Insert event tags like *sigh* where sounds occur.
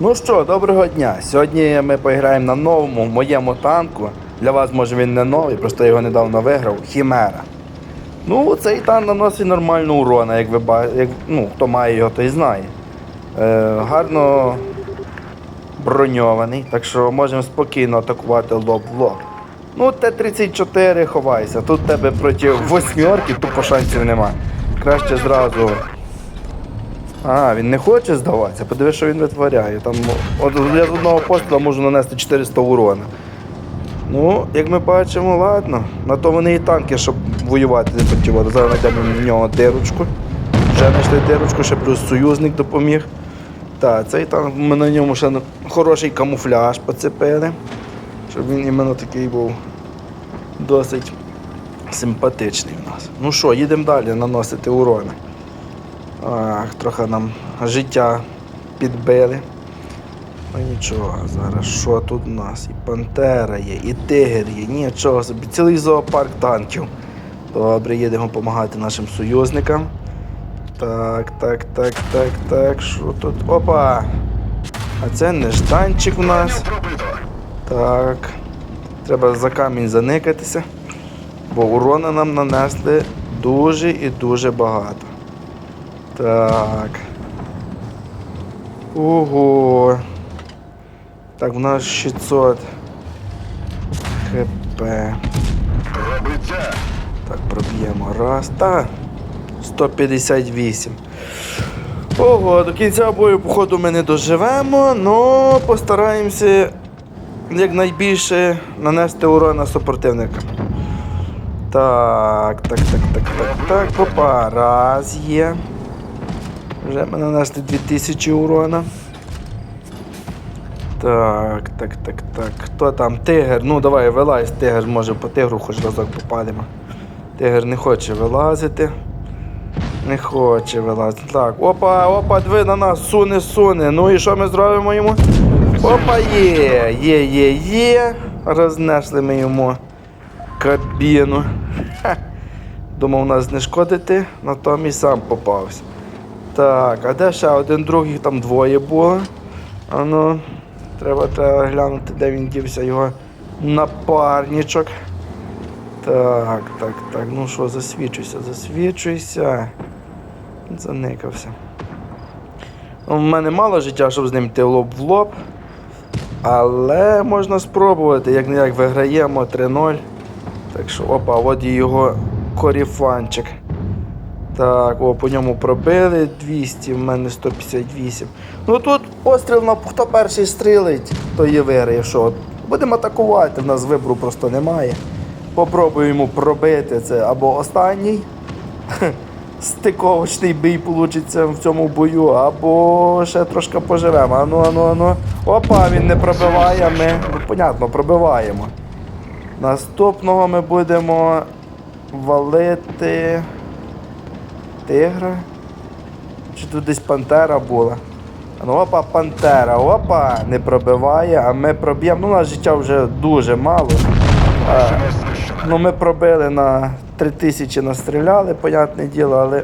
Ну що, доброго дня. Сьогодні ми поіграємо на новому моєму танку. Для вас, може, він не новий, просто я його недавно виграв. Хімера. Ну, цей танк наносить нормально урона, як ви. Як, ну, хто має його, той знає. Е, гарно броньований, так що можемо спокійно атакувати лоб в лоб. Ну, Т-34 ховайся. Тут тебе проти восьмерки тупо шансів нема. Краще зразу а, він не хоче здаватися. Подиви, що він витворяє. Там, от я одного пострілу можу нанести 400 урона. Ну, як ми бачимо, ладно. На то вони і танки, щоб воювати не хотіли. Зараз знайдемо в нього дирочку. Вже знайшли дирочку, ще плюс союзник допоміг. Так, цей танк ми на ньому ще хороший камуфляж поцепили. Щоб він іменно такий був досить симпатичний в нас. Ну що, їдемо далі наносити урони. Ах, трохи нам життя підбили. Ну нічого, зараз що тут у нас? І Пантера є, і Тигр є, нічого собі, цілий зоопарк танків. Добре, їдемо допомагати нашим союзникам. Так, так, так, так, так, що тут? Опа! А це нежданчик у нас. Так. Треба за камінь заникатися, бо урона нам нанесли дуже і дуже багато. Так. Ого. Так, у нас 600 хп. Так, проб'ємо. Раз. Та. 158. Ого, до кінця бою, походу, ми не доживемо, але постараємося якнайбільше нанести урона супротивникам. Так, так, так, так, так, так. Попа. Раз є. Вже ми нанесли 2000 урона. Так, так, так, так. Хто там? Тигр. Ну давай вилазь, тигр, може по тигру хоч разок попадемо. Тигр не хоче вилазити. Не хоче вилазити. Так, опа, опа, диви на нас, суне, суне. Ну і що ми зробимо йому? Опа, є, є, є, є. Рознесли ми йому кабіну. Ха. Думав нас знешкодити, натомість сам попався. Так, а де ще один другий, там двоє було. А ну, треба, треба глянути, де він дівся його напарничок. Так, так, так, ну що, засвічуйся, засвічуйся. Заникався. У мене мало життя, щоб з ним йти лоб в лоб. Але можна спробувати, як не як виграємо 3-0. Так що, опа, от і його коріфанчик. Так, о, по ньому пробили 200, в мене 158. Ну тут постріл на хто перший стрілить, то є виграє. Будемо атакувати, в нас вибору просто немає. Попробуємо пробити це або останній *laughs* стиковочний бій получиться в цьому бою, або ще трошки поживемо. Ану, ану, ану. Опа, він не пробиває, ми. Ну, понятно, пробиваємо. Наступного ми будемо валити тигра. Чи тут десь пантера була? Ну, опа, пантера, опа, не пробиває, а ми проб'ємо. Ну, у нас життя вже дуже мало. А, ну, ми пробили на 3000 настріляли, понятне діло, але